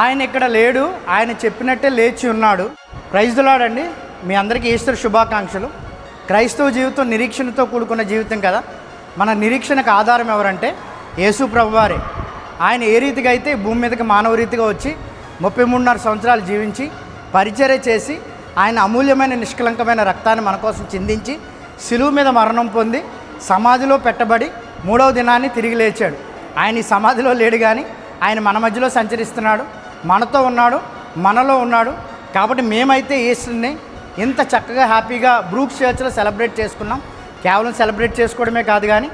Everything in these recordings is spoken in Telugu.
ఆయన ఇక్కడ లేడు ఆయన చెప్పినట్టే లేచి ఉన్నాడు. ప్రైజ్లాడండి మీ అందరికీ ఈశ్వర శుభాకాంక్షలు. క్రైస్తవ జీవితం నిరీక్షణతో కూడుకున్న జీవితం కదా. మన నిరీక్షణకు ఆధారం ఎవరంటే యేసు ప్రభువారే. ఆయన ఏ రీతిగా అయితే భూమి మీదకి మానవ రీతిగా వచ్చి ముప్పై మూడున్నర సంవత్సరాలు జీవించి పరిచర్య చేసి ఆయన అమూల్యమైన నిష్కలంకమైన రక్తాన్ని మన కోసం చిందించి సిలువు మీద మరణం పొంది సమాధిలో పెట్టబడి మూడవ దినాన్ని తిరిగి లేచాడు. ఆయన ఈ సమాధిలో లేడు కానీ ఆయన మన మధ్యలో సంచరిస్తున్నాడు. మనతో ఉన్నాడు మనలో ఉన్నాడు. కాబట్టి మేమైతే ఈస్టర్ని ఇంత చక్కగా హ్యాపీగా బ్రూక్స్ చర్చ్లో సెలబ్రేట్ చేసుకున్నాం. కేవలం సెలబ్రేట్ చేసుకోవడమే కాదు కానీ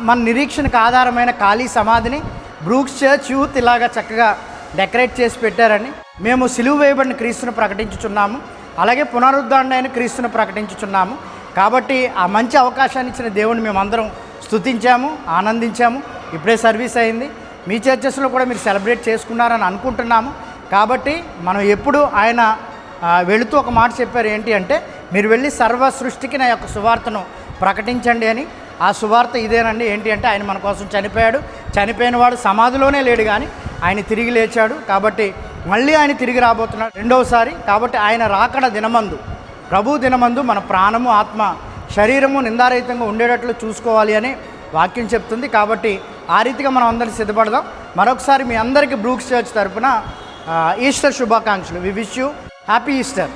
మన నిరీక్షణకు ఆధారమైన ఖాళీ సమాధిని బ్రూక్స్ చర్చ్ యూత్ ఇలాగా చక్కగా డెకరేట్ చేసి పెట్టారని మేము సిలువు వేయబడిన క్రీస్తును ప్రకటించుచున్నాము. అలాగే పునరుద్ధరణ క్రీస్తును ప్రకటించుచున్నాము. కాబట్టి ఆ మంచి అవకాశాన్ని ఇచ్చిన దేవుని మేమందరం స్తుతించాము ఆనందించాము. ఇప్పుడే సర్వీస్ అయింది. మీ చర్చెస్లో కూడా మీరు సెలబ్రేట్ చేసుకున్నారని అనుకుంటున్నాము. కాబట్టి మనం ఎప్పుడు ఆయన వెళుతూ ఒక మాట చెప్పారు ఏంటి అంటే మీరు వెళ్ళి సర్వ సృష్టికి నా యొక్క సువార్తను ప్రకటించండి అని. ఆ సువార్త ఇదేనండి. ఏంటి అంటే ఆయన మన కోసం చనిపోయాడు. చనిపోయిన వాడు సమాధిలోనే లేడు కానీ ఆయన తిరిగి లేచాడు. కాబట్టి మళ్ళీ ఆయన తిరిగి రాబోతున్నాడు. రెండవసారి కాబట్టి ఆయన రాకడ దినమందు ప్రభు దినమందు మన ప్రాణము ఆత్మ శరీరము నిందారహితంగా ఉండేటట్లు చూసుకోవాలి అని వాక్యం చెప్తుంది. కాబట్టి ఆ రీతిగా మనం అందరం సిద్ధపడదాం. మరొకసారి మీ అందరికీ బ్రూక్స్ చర్చ్ తరపున ఈస్టర్ శుభాకాంక్షలు. We wish you happy Easter